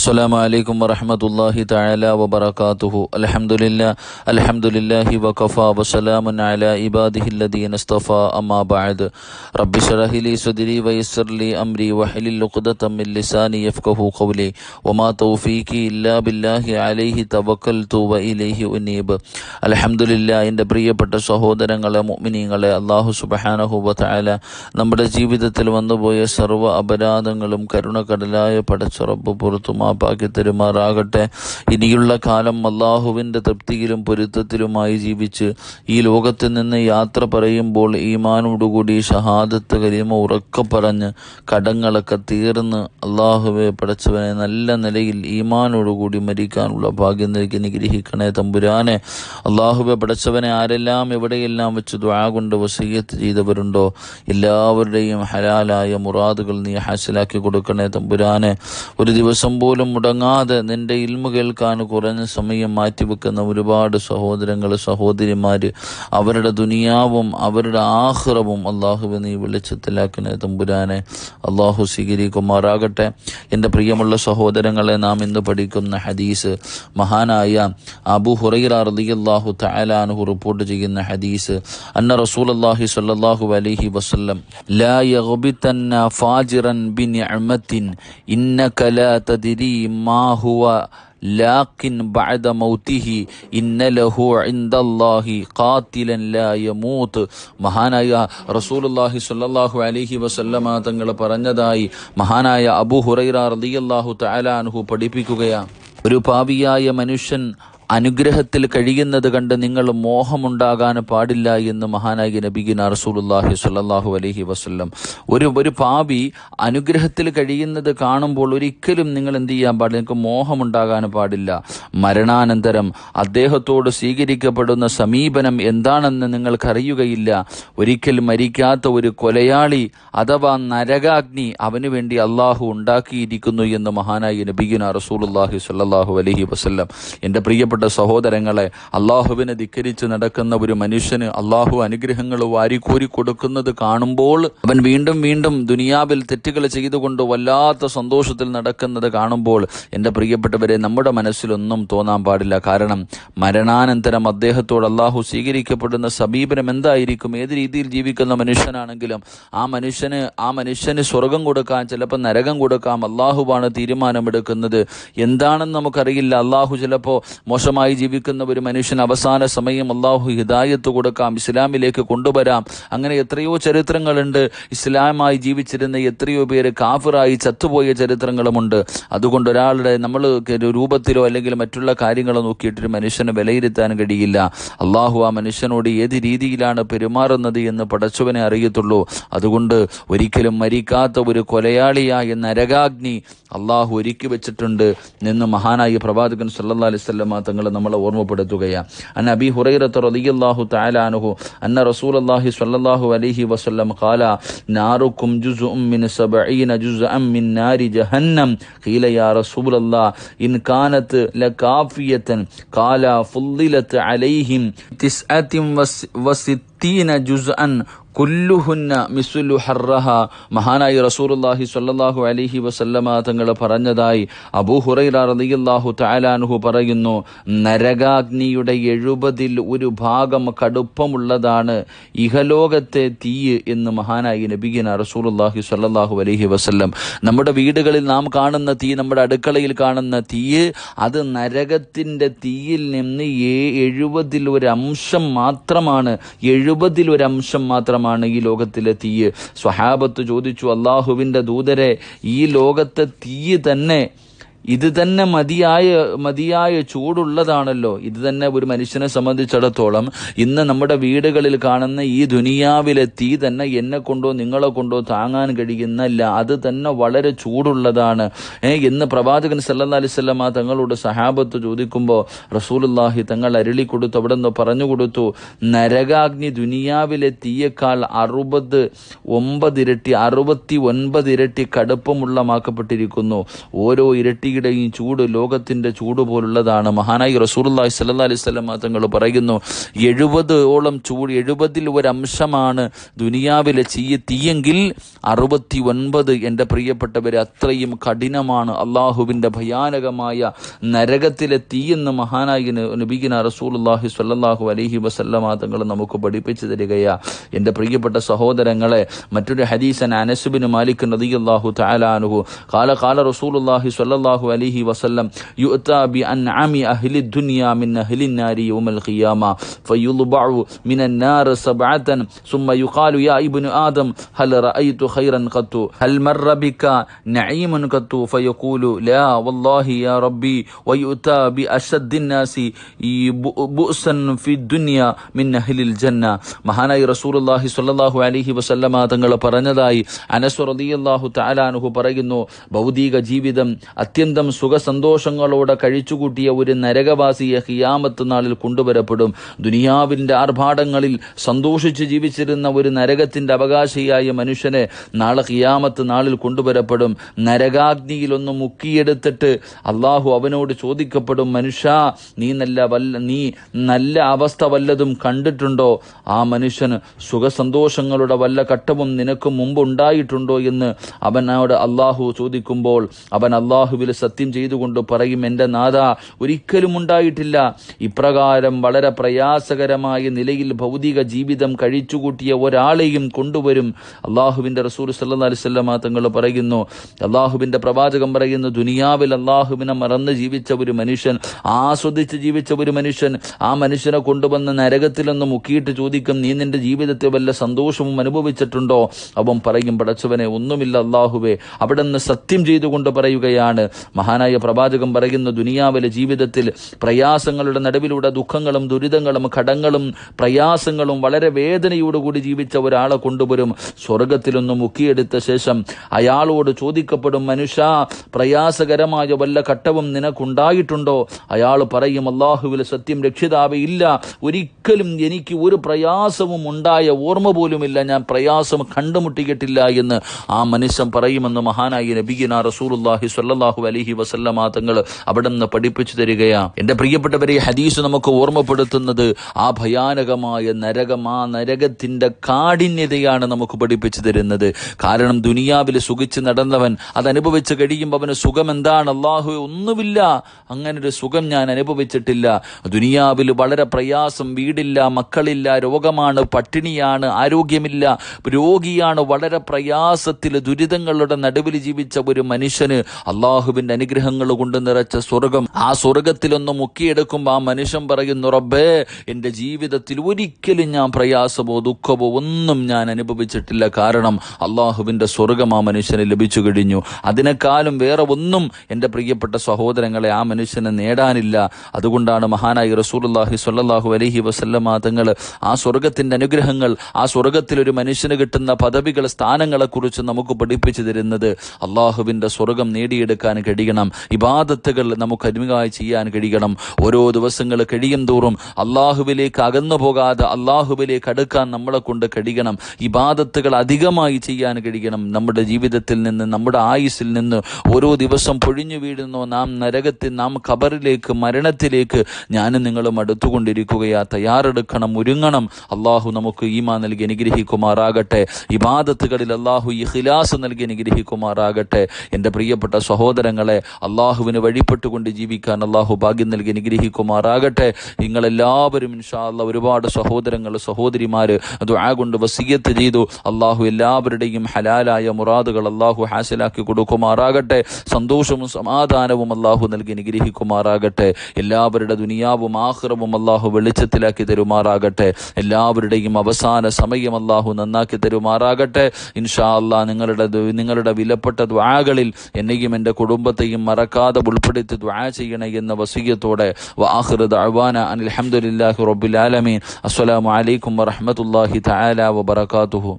السلام عليكم ورحمة الله تعالى وبركاته الحمد لله الحمد لله وكفى وسلام على عباده الذين اصطفى أما بعد رب اشرح لي صدري ويسر لي أمري واحلل عقدة من لساني يفقه قولي وما توفيقي إلا بالله عليه توكلت وإليه أنيب الحمد لله എൻ്റെ പ്രിയപ്പെട്ട സഹോദരങ്ങളെ മുഅ്മിനീങ്ങളെ അള്ളാഹു സുബ്ഹാനഹു വതആല നമ്മുടെ ജീവിതത്തിൽ വന്നുപോയ സർവ്വ അപരാധങ്ങളും കരുണക്കടലായ പടച്ചുറപ്പ് പുറത്തു മാപ്പാക്കി തരുമാറാകട്ടെ ഇനിയുള്ള കാലം അള്ളാഹുവിന്റെ തൃപ്തിയിലും പൊരുത്തത്തിലുമായി ജീവിച്ച് ഈ ലോകത്ത് നിന്ന് യാത്ര പറയുമ്പോൾ ഈമാനോടുകൂടി ഷഹാദത്ത് കരീമ ഉറക്കെ പറഞ്ഞ് കടങ്ങളൊക്കെ തീർന്ന് അള്ളാഹുവെ പടച്ചവനെ നല്ല നിലയിൽ ഈമാനോടുകൂടി മരിക്കാനുള്ള ഭാഗ്യം നൽകി നിഗ്രഹിക്കണേ തമ്പുരാനെ. അള്ളാഹുവെ പടച്ചവനെ ആരെല്ലാം എവിടെയെല്ലാം വെച്ച് ദ്വാ കൊണ്ട് വസീയത്ത് ചെയ്തവരുണ്ടോ എല്ലാവരുടെയും ഹലാലായ മുറാദുകൾ നീ ഹാസിലാക്കി കൊടുക്കണേ തമ്പുരാനെ. ഒരു ദിവസം പോലും മുടങ്ങാതെ നിന്റെ ഇൽമു കേൾക്കാൻ കുറഞ്ഞ സമയം മാറ്റിവെക്കുന്ന ഒരുപാട് സഹോദരങ്ങൾ സഹോദരിമാർ അവരുടെ ദുനിയാവും അവരുടെ ആഹ്റവും അള്ളാഹുവെ നീ വെളിച്ചത്തിലാക്കിനെ തമ്പുരാനെ. അള്ളാഹു സ്വീകരിക്കുമാറാകട്ടെ. എന്റെ പ്രിയമുള്ള സഹോദരങ്ങളെ നാം ഇന്ന് പഠിക്കുന്ന ഹദീസ് മഹാനായ അബു ഹുറൈറ റളിയല്ലാഹു തആലാൻഹു റിപ്പോർട്ട് ചെയ്യുന്ന ഹദീസ് അന്ന റസൂലുള്ളാഹി സ്വല്ലല്ലാഹു അലൈഹി വസല്ലം ലാ യഗ്ബിതന്ന ഫാജിറൻ ബിനിഅമത്തിൻ ഇന്നക ലാ തദ്രി മാ ഹുവ ലാക്കിൻ ബഅദ മൗതിഹി ഇന്ന ലഹു ഇൻദല്ലാഹി ഖാതിലൻ ലാ യമൂത്ത് മഹാനായ റസൂലുള്ളാഹി സ്വല്ലല്ലാഹു അലൈഹി വസല്ലമ തങ്ങൾ പറഞ്ഞതായി മഹാനായ അബൂ ഹുറൈറ റളിയല്ലാഹു തആല അൻഹു പഠിപ്പിക്കുകയാണ്. ഒരു പാപിയായ മനുഷ്യൻ അനുഗ്രഹത്തിൽ കഴിയുന്നത് കണ്ട് നിങ്ങൾ മോഹമുണ്ടാകാൻ പാടില്ല എന്ന് മഹാനായി നബിഗിന റസൂലുല്ലാഹി സ്വല്ലല്ലാഹു അലഹി വസ്ല്ലം. ഒരു ഒരു പാപി അനുഗ്രഹത്തിൽ കഴിയുന്നത് കാണുമ്പോൾ ഒരിക്കലും നിങ്ങൾ എന്ത് ചെയ്യാൻ പാടില്ല. നിങ്ങൾക്ക് മോഹമുണ്ടാകാൻ പാടില്ല. മരണാനന്തരം അദ്ദേഹത്തോട് സ്വീകരിക്കപ്പെടുന്ന സമീപനം എന്താണെന്ന് നിങ്ങൾക്കറിയുകയില്ല. ഒരിക്കൽ മരിക്കാത്ത ഒരു കൊലയാളി അഥവാ നരകാഗ്നി അവന് വേണ്ടി അള്ളാഹു ഉണ്ടാക്കിയിരിക്കുന്നു എന്ന് മഹാനായി നബിഗിൻ റസൂലുല്ലാഹി സ്വല്ലല്ലാഹു അലഹി വസ്ല്ലം. എന്റെ പ്രിയപ്പെട്ട പ്രിയപ്പെട്ട സഹോദരങ്ങളെ അള്ളാഹുവിനെ ധിക്കരിച്ച് നടക്കുന്ന ഒരു മനുഷ്യന് അള്ളാഹു അനുഗ്രഹങ്ങൾ വാരിക്കോരി കൊടുക്കുന്നത് കാണുമ്പോൾ അവൻ വീണ്ടും വീണ്ടും ദുനിയാവിൽ തെറ്റുകൾ ചെയ്തുകൊണ്ട് വല്ലാത്ത സന്തോഷത്തിൽ നടക്കുന്നത് കാണുമ്പോൾ എന്റെ പ്രിയപ്പെട്ടവരെ നമ്മുടെ മനസ്സിലൊന്നും തോന്നാൻ പാടില്ല. കാരണം മരണാനന്തരം അദ്ദേഹത്തോട് അള്ളാഹു സ്വീകരിക്കപ്പെടുന്ന സമീപനം എന്തായിരിക്കും? ഏത് രീതിയിൽ ജീവിക്കുന്ന മനുഷ്യനാണെങ്കിലും ആ മനുഷ്യന് ആ മനുഷ്യന് സ്വർഗം കൊടുക്കാൻ ചിലപ്പോൾ നരകം കൊടുക്കാം. അള്ളാഹുവാണ് തീരുമാനമെടുക്കുന്നത്. എന്താണെന്ന് നമുക്കറിയില്ല. അള്ളാഹു ചിലപ്പോൾ മോശം മോശമായി ജീവിക്കുന്ന ഒരു മനുഷ്യൻ അവസാന സമയം അള്ളാഹു ഹിദായത്ത് കൊടുക്കാം ഇസ്ലാമിലേക്ക് കൊണ്ടുവരാം. അങ്ങനെ എത്രയോ ചരിത്രങ്ങളുണ്ട്. ഇസ്ലാമായി ജീവിച്ചിരുന്ന എത്രയോ പേര് കാഫിറായി ചത്തുപോയ ചരിത്രങ്ങളുമുണ്ട്. അതുകൊണ്ട് ഒരാളുടെ നമ്മൾ രൂപത്തിലോ അല്ലെങ്കിൽ മറ്റുള്ള കാര്യങ്ങളോ നോക്കിയിട്ട് ഒരു മനുഷ്യനെ വിലയിരുത്താൻ കഴിയില്ല. അള്ളാഹു ആ മനുഷ്യനോട് ഏത് രീതിയിലാണ് പെരുമാറുന്നത് എന്ന് പടച്ചവനെ അറിയത്തുള്ളൂ. അതുകൊണ്ട് ഒരിക്കലും മരിക്കാത്ത ഒരു കൊലയാളിയായ നരകാഗ്നി അള്ളാഹു ഒരുക്കി വെച്ചിട്ടുണ്ട്. എന്ന് മഹാനായി പ്രവാചകൻ സല്ലാ അലൈവല്ലമ തങ്ങൾ നമ്മളെ ഓർമ്മപ്പെടുത്തുകയാണ് അൻ അബി ഹുറൈറത്ത് റളിയല്ലാഹു തആല അന്ന റസൂൽ റസൂലുള്ളാഹി സ്വല്ലല്ലാഹു അലൈഹി വസല്ലം ഖാല നാറുക്കും ജുസ്ഉം മിൻ 70 ജുസ്അൻ മിൻ നാരി ജഹന്നം. ഖീല യാ റസൂലല്ലാഹ് ഇൻ കാനത്ത് ലകാഫിയതൻ ഖാല ഫുദ്ദിലത് അലൈഹിം തിസ്അത്തിൻ വസിത്തീന ജുസ്അൻ കുല്ലുഹുന്ന മിസുലു ഹർറഹ. മഹാനായി റസൂലുള്ളാഹി സല്ലാഹു അലിഹി വസല്ലമ തങ്ങൾ പറഞ്ഞതായി അബൂ ഹുറൈറ റളിയല്ലാഹു തആലാൻഹു പറയുന്നു നരകാഗ്നിയുടെ എഴുപതിൽ ഒരു ഭാഗം കടുപ്പമുള്ളതാണ്. ഇഹലോകത്തെ തീയ് എന്ന് മഹാനായി നബിഗിന റസൂലുള്ളാഹി സല്ലാഹു അലഹി വസല്ലം. നമ്മുടെ വീടുകളിൽ നാം കാണുന്ന തീ നമ്മുടെ അടുക്കളയിൽ കാണുന്ന തീയ് അത് നരകത്തിന്റെ തീയിൽ നിന്ന് ഏ എഴുപതിൽ ഒരു അംശം മാത്രമാണ്. എഴുപതിൽ ഒരു അംശം മാത്രം മാത്രമാണ് ഈ ലോകത്തിലെ തീയ്. സ്വഹാബത്ത് ചോദിച്ചു അള്ളാഹുവിന്റെ ദൂതരെ ഈ ലോകത്തെ തീയ് തന്നെ ഇത് തന്നെ മതിയായ മതിയായ ചൂടുള്ളതാണല്ലോ. ഇത് തന്നെ ഒരു മനുഷ്യനെ സംബന്ധിച്ചിടത്തോളം ഇന്ന് നമ്മുടെ വീടുകളിൽ കാണുന്ന ഈ ദുനിയാവിലെ തീ തന്നെ എന്നെ കൊണ്ടോ നിങ്ങളെ കൊണ്ടോ താങ്ങാൻ കഴിയുന്നല്ല. അത് തന്നെ വളരെ ചൂടുള്ളതാണ്. എന്ന് പ്രവാചകൻ സല്ലാ അലിസ്വല്ലമ തങ്ങളോട് സഹാബത്ത് ചോദിക്കുമ്പോൾ റസൂലുല്ലാഹി തങ്ങൾ അരുളി കൊടുത്തു അവിടെ നിന്ന് പറഞ്ഞു കൊടുത്തു നരകാഗ്നി ദുനിയാവിലെ തീയേക്കാൾ അറുപത് ഒമ്പതിരട്ടി അറുപത്തി ഒൻപതിരട്ടി കടുപ്പമുള്ളമാക്കപ്പെട്ടിരിക്കുന്നു. ഓരോ ഇരട്ടി രാത്രിയുടെയും ചൂട് ലോകത്തിന്റെ ചൂട് പോലുള്ളതാണ്. മഹാനായി റസൂർല്ലാഹി സല്ലാ അലൈഹി സ്വലം തങ്ങൾ പറയുന്നു എഴുപതോളം ചൂട് എഴുപതിൽ ഒരംശമാണ് ദുനിയാവിലെ ചീയ തീയെങ്കിൽ അറുപത്തി ഒൻപത് എന്റെ പ്രിയപ്പെട്ടവരെ അത്രയും കഠിനമാണ് അള്ളാഹുവിന്റെ ഭയാനകമായ നരകത്തിലെ തീയെന്ന് മഹാനായി നബീന റസൂൽല്ലാഹി സ്വല്ലാഹു അലഹി വസല്ലമാ തങ്ങൾ നമുക്ക് പഠിപ്പിച്ചു തരികയാ. എന്റെ പ്രിയപ്പെട്ട സഹോദരങ്ങളെ മറ്റൊരു ഹദീസൻ അനസുബിന് മാലിക് നദിയല്ലാഹു താലാനുഹു കാല കാല റസൂലുല്ലാഹി സ്വല്ലാഹു الله صلى الله عليه وسلم يؤتى بأنعم أهل الدنيا من أهل النار يوم القيامة فيلبع من النار سبعة ثم يقال يا ابن آدم هل رأيت خيرا قط هل مر بك نعيم قط فيقول لا والله يا ربي ويؤتى بأشد الناس بؤسا في الدنيا من أهل الجنة മഹാനായി റസൂലുള്ളാഹി സ്വല്ലല്ലാഹു അലൈഹി വസല്ലമ തങ്ങൾ പറഞ്ഞതായി അനസ് റളിയല്ലാഹു തആല അൻഹു പറയുന്നു ഭൗതിക ജീവിതം അത്യന്തം സുഖസന്തോഷങ്ങളോടെ കഴിച്ചുകൂട്ടിയ ഒരു നരകവാസിയെ ഹിയാമത്ത് നാളിൽ കൊണ്ടുവരപ്പെടും. ദുനിയാവിന്റെ ആർഭാടങ്ങളിൽ സന്തോഷിച്ച് ജീവിച്ചിരുന്ന ഒരു നരകത്തിന്റെ അവകാശിയായ മനുഷ്യനെ നാളെ ഹിയാമത്ത് നാളിൽ കൊണ്ടുവരപ്പെടും. നരകാഗ്നിയിലൊന്ന് മുക്കിയെടുത്തിട്ട് അള്ളാഹു അവനോട് ചോദിക്കപ്പെടും മനുഷ്യ നീ നല്ല വല്ല നീ നല്ല അവസ്ഥ വല്ലതും കണ്ടിട്ടുണ്ടോ? ആ മനുഷ്യന് സുഖസന്തോഷങ്ങളുടെ വല്ല ഘട്ടവും നിനക്ക് മുമ്പ് ഉണ്ടായിട്ടുണ്ടോ എന്ന് അവനോട് അള്ളാഹു ചോദിക്കുമ്പോൾ അവൻ അള്ളാഹുവിൽ സത്യം ചെയ്തുകൊണ്ട് പറയും എന്റെ നാഥ ഒരിക്കലും ഉണ്ടായിട്ടില്ല. ഇപ്രകാരം വളരെ പ്രയാസകരമായ നിലയിൽ ഭൗതിക ജീവിതം കഴിച്ചുകൂട്ടിയ ഒരാളെയും കൊണ്ടുവരും. അള്ളാഹുവിന്റെ റസൂൽ സല്ലാ അലിസ്വല്ലാ തങ്ങൾ പറയുന്നു അള്ളാഹുവിന്റെ പ്രവാചകം പറയുന്നു ദുനിയാവിൽ അള്ളാഹുവിനെ മറന്ന് ജീവിച്ച ഒരു മനുഷ്യൻ ആസ്വദിച്ച് ജീവിച്ച ഒരു മനുഷ്യൻ ആ മനുഷ്യനെ കൊണ്ടുവന്ന് നരകത്തിലൊന്ന് മുക്കിയിട്ട് ചോദിക്കും നീ നിന്റെ ജീവിതത്തെ വല്ല സന്തോഷവും അനുഭവിച്ചിട്ടുണ്ടോ? അവൻ പറയും പടച്ചവനെ ഒന്നുമില്ല അള്ളാഹുവേ അവിടെ നിന്ന് സത്യം ചെയ്തുകൊണ്ട് പറയുകയാണ്. മഹാനായ പ്രവാചകം പറയുന്ന ദുനിയാവിലെ ജീവിതത്തിൽ പ്രയാസങ്ങളുടെ നടുവിലൂടെ ദുഃഖങ്ങളും ദുരിതങ്ങളും കടങ്ങളും പ്രയാസങ്ങളും വളരെ വേദനയോടുകൂടി ജീവിച്ച ഒരാളെ കൊണ്ടുവരും. സ്വർഗത്തിലൊന്ന് മുക്കിയെടുത്ത ശേഷം അയാളോട് ചോദിക്കപ്പെടും മനുഷ്യ പ്രയാസകരമായ വല്ല ഘട്ടവും നിനക്കുണ്ടായിട്ടുണ്ടോ? അയാൾ പറയും അള്ളാഹുവിൽ സത്യം രക്ഷിതാവേ ഇല്ല. ഒരിക്കലും എനിക്ക് ഒരു പ്രയാസവും ഉണ്ടായ ഓർമ്മ പോലുമില്ല. ഞാൻ പ്രയാസം കണ്ടുമുട്ടിയിട്ടില്ല എന്ന് ആ മനുഷ്യൻ പറയുമെന്ന് മഹാനായി നബിഗിന റസൂലുല്ലാഹി സ്വല്ലല്ലാഹു അലൈഹി വസല്ലമ തങ്ങൾ അവിടെ നിന്ന് പഠിപ്പിച്ചു തരികയാണ് എന്റെ പ്രിയപ്പെട്ടവരെ ഹദീസ് നമുക്ക് ഓർമ്മപ്പെടുത്തുന്നത് ആ ഭയാനകമായ നരകം ആ നരകത്തിന്റെ കാഠിന്യതയാണ് നമുക്ക് പഠിപ്പിച്ചു തരുന്നത്. കാരണം ദുനിയാവിൽ സുഖിച്ച് നടന്നവൻ അത് അനുഭവിച്ച് കഴിയുമ്പോൾ അവന് സുഖം എന്താണ് അള്ളാഹു ഒന്നുമില്ല. അങ്ങനെ ഒരു സുഖം ഞാൻ അനുഭവിച്ചിട്ടില്ല. ദുനിയാവിൽ വളരെ പ്രയാസം വീടില്ല മക്കളില്ല രോഗമാണ് പട്ടിണിയാണ് ആരോഗ്യമില്ല. രോഗിയാണ് വളരെ പ്രയാസത്തിൽ ദുരിതങ്ങളുടെ നടുവിൽ ജീവിച്ച ഒരു മനുഷ്യന് അള്ളാഹുവിന്റെ അനുഗ്രഹങ്ങൾ കൊണ്ട് നിറച്ച സ്വർഗം. ആ സ്വർഗത്തിലൊന്ന് മുക്കിയെടുക്കുമ്പോൾ ആ മനുഷ്യൻ പറയുന്നു റബ്ബേ എന്റെ ജീവിതത്തിൽ ഒരിക്കലും ഞാൻ പ്രയാസമോ ദുഃഖമോ ഒന്നും ഞാൻ അനുഭവിച്ചിട്ടില്ല. കാരണം അള്ളാഹുവിന്റെ സ്വർഗം ആ മനുഷ്യന് ലഭിച്ചു കഴിഞ്ഞു. അതിനേക്കാളും വേറെ ഒന്നും എന്റെ പ്രിയപ്പെട്ട സഹോദരങ്ങളെ ആ മനുഷ്യന് നേടാനില്ല. അതുകൊണ്ടാണ് മഹാനായി റസൂലുള്ളാഹി സ്വല്ലല്ലാഹു അലൈഹി വസല്ലമ തങ്ങൾ ആ സ്വർഗത്തിന്റെ അനുഗ്രഹങ്ങൾ ആ സ്വർഗത്തിൽ ഒരു മനുഷ്യന് കിട്ടുന്ന പദവികൾ സ്ഥാനങ്ങളെ കുറിച്ച് നമുക്ക് പഠിപ്പിച്ചു തരുന്നത്. അള്ളാഹുവിന്റെ സ്വർഗം നേടിയെടുക്കാൻ കഴിയണം ഇബാദത്തുകൾ നമുക്ക് അരുമയായി ചെയ്യാൻ കഴിയണം ഓരോ ദിവസങ്ങൾ കഴിയും തോറും അള്ളാഹുവിലേക്ക് അകന്നു പോകാതെ അള്ളാഹുവിലേക്ക് അടുക്കാൻ നമ്മളെ കൊണ്ട് കഴിയണം ഇബാദത്തുകൾ അധികമായി ചെയ്യാൻ കഴിയണം നമ്മുടെ ജീവിതത്തിൽ നിന്ന് നമ്മുടെ ആയുസ്സിൽ നിന്ന് ഓരോ ദിവസം പൊഴിഞ്ഞു വീഴുന്നു നാം നരകത്തിൽ നാം ഖബറിലേക്ക് മരണത്തിലേക്ക് ഞാനും നിങ്ങളും അടുത്തുകൊണ്ടിരിക്കുകയാ. തയ്യാറെടുക്കണം ഒരുങ്ങണം. അള്ളാഹു നമുക്ക് ഈമാ നൽകി അനുഗ്രഹിക്കുമാറാകട്ടെ. ഇബാദത്തുകളിൽ അള്ളാഹു ഇഖിലാസ് നൽകി അനുഗ്രഹിക്കുമാറാകട്ടെ. എന്റെ പ്രിയപ്പെട്ട സഹോദരങ്ങളെ അള്ളാഹുവിന് വഴിപ്പെട്ടുകൊണ്ട് ജീവിക്കാൻ അള്ളാഹു ഭാഗ്യം നൽകി അനുഗ്രഹിക്കുമാറാകട്ടെ. നിങ്ങളെല്ലാവരും ഇൻഷാല്ല ഒരുപാട് സഹോദരങ്ങൾ സഹോദരിമാർ ദുആ കൊണ്ട് വസീയത്ത് ചെയ്തു. അള്ളാഹു എല്ലാവരുടെയും ഹലാലായ മുറാദുകൾ അള്ളാഹു ഹാസിലാക്കി കൊടുക്കുമാറാകട്ടെ. സന്തോഷവും സമാധാനവും അള്ളാഹു നൽകി അനുഗ്രഹിക്കുമാറാകട്ടെ. എല്ലാവരുടെ ദുനിയാവും ആഹ്റവും അള്ളാഹു വെളിച്ചത്തിലാക്കി തരുമാറാകട്ടെ. എല്ലാവരുടെയും അവസാന സമയം അള്ളാഹു നന്നാക്കി തരുമാറാകട്ടെ. ഇൻഷാ അല്ലാ നിങ്ങളുടെ നിങ്ങളുടെ വിലപ്പെട്ട ദ്വാകളിൽ എന്നെയും എന്റെ കുടുംബത്തെയും മറക്കാതെ ഉൾപ്പെടുത്തി ദ്വാ ചെയ്യണേ എന്ന വസീയത്തോടെ വാഹൃദ അഴ്വാന അനിൽഹമുല്ലാഹി റബ്ബുൽ ആലമീൻ. അസ്സലാമു അലൈക്കും വറഹ്മത്തുള്ളാഹി തആല വബറകാതുഹു